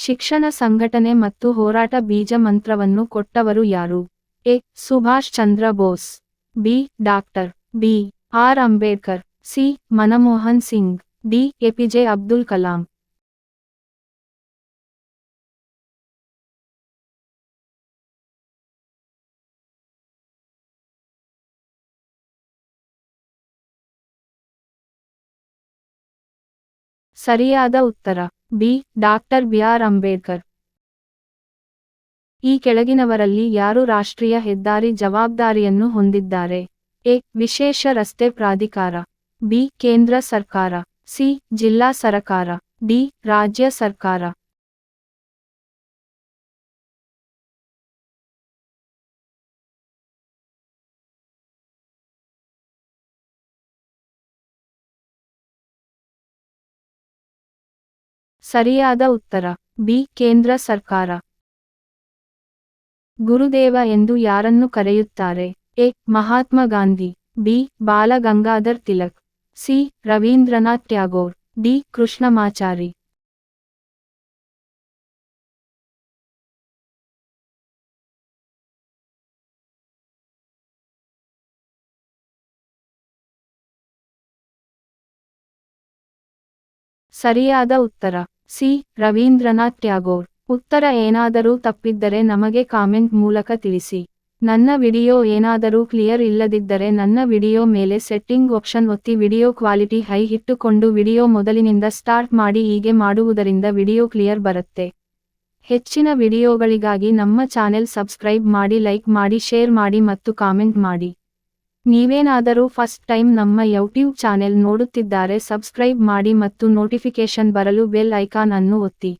ಶಿಕ್ಷಣ ಸಂಘಟನೆ ಮತ್ತು ಹೋರಾಟ ಬೀಜ ಮಂತ್ರವನ್ನು ಕೊಟ್ಟವರು ಯಾರು? A. Subhash Chandra Bose. B. Doctor. B. R. Ambedkar. C. Manmohan Singh. D. APJ Abdul Kalam. ಸರಿಯಾದ ಉತ್ತರ. ಬಿ. Doctor BR Ambedkar. ಈ ಕೆಳಗಿನವರಲ್ಲಿ ಯಾರು ರಾಷ್ಟ್ರೀಯ ಹೆದ್ದಾರಿ ಜವಾಬ್ದಾರಿಯನ್ನು ಹೊಂದಿದ್ದಾರೆ? ಎ. ವಿಶೇಷ ರಸ್ತೆ ಪ್ರಾಧಿಕಾರ. ಬಿ. ಕೇಂದ್ರ ಸರ್ಕಾರ. ಸಿ. ಜಿಲ್ಲಾ ಸರಕಾರ. ಡಿ. ರಾಜ್ಯ ಸರ್ಕಾರ. ಸರಿಯಾದ ಉತ್ತರ. ಬಿ. ಕೇಂದ್ರ ಸರ್ಕಾರ. ಗುರುದೇವ ಎಂದು ಯಾರನ್ನು ಕರೆಯುತ್ತಾರೆ? A. Mahatma Gandhi. B. Balagangadhar Tilak. C. Rabindranath Tagore. D. Krishnamachari. ಸರಿಯಾದ ಉತ್ತರ. ಸಿ. ರವೀಂದ್ರನಾಥ್ ಟ್ಯಾಗೋರ್. ಉತ್ತರ ಏನಾದರೂ ತಪ್ಪಿದ್ದರೆ ನಮಗೆ ಕಾಮೆಂಟ್ ಮೂಲಕ ತಿಳಿಸಿ. ನನ್ನ ವಿಡಿಯೋ ಏನಾದರೂ ಕ್ಲಿಯರ್ ಇಲ್ಲದಿದ್ದರೆ ನನ್ನ ವಿಡಿಯೋ ಮೇಲೆ ಸೆಟ್ಟಿಂಗ್ ಆಪ್ಷನ್ ಒತ್ತಿ ವಿಡಿಯೋ ಕ್ವಾಲಿಟಿ ಹೈ ಇಟ್ಟುಕೊಂಡು ವಿಡಿಯೋ ಮೊದಲಿನಿಂದ ಸ್ಟಾರ್ಟ್ ಮಾಡಿ ಹೀಗೆ ಮಾಡುವುದರಿಂದ ವಿಡಿಯೋ ಕ್ಲಿಯರ್ ಬರುತ್ತೆ. ಹೆಚ್ಚಿನ ವಿಡಿಯೋಗಳಿಗಾಗಿ ನಮ್ಮ ಚಾನೆಲ್ ಸಬ್ಸ್ಕ್ರೈಬ್ ಮಾಡಿ ಲೈಕ್ ಮಾಡಿ ಶೇರ್ ಮಾಡಿ ಮತ್ತು ಕಾಮೆಂಟ್ ಮಾಡಿ. ನೀವೇನಾದರೂ ಫಸ್ಟ್ ಟೈಮ್ ನಮ್ಮ ಯೂಟ್ಯೂಬ್ ಚಾನೆಲ್ ನೋಡುತ್ತಿದ್ದಾರೆ, ಸಬ್ಸ್ಕ್ರೈಬ್ ಮಾಡಿ ಮತ್ತು ನೋಟಿಫಿಕೇಶನ್ ಬರಲು ಬೆಲ್ ಐಕಾನ್ ಅನ್ನು ಒತ್ತಿ.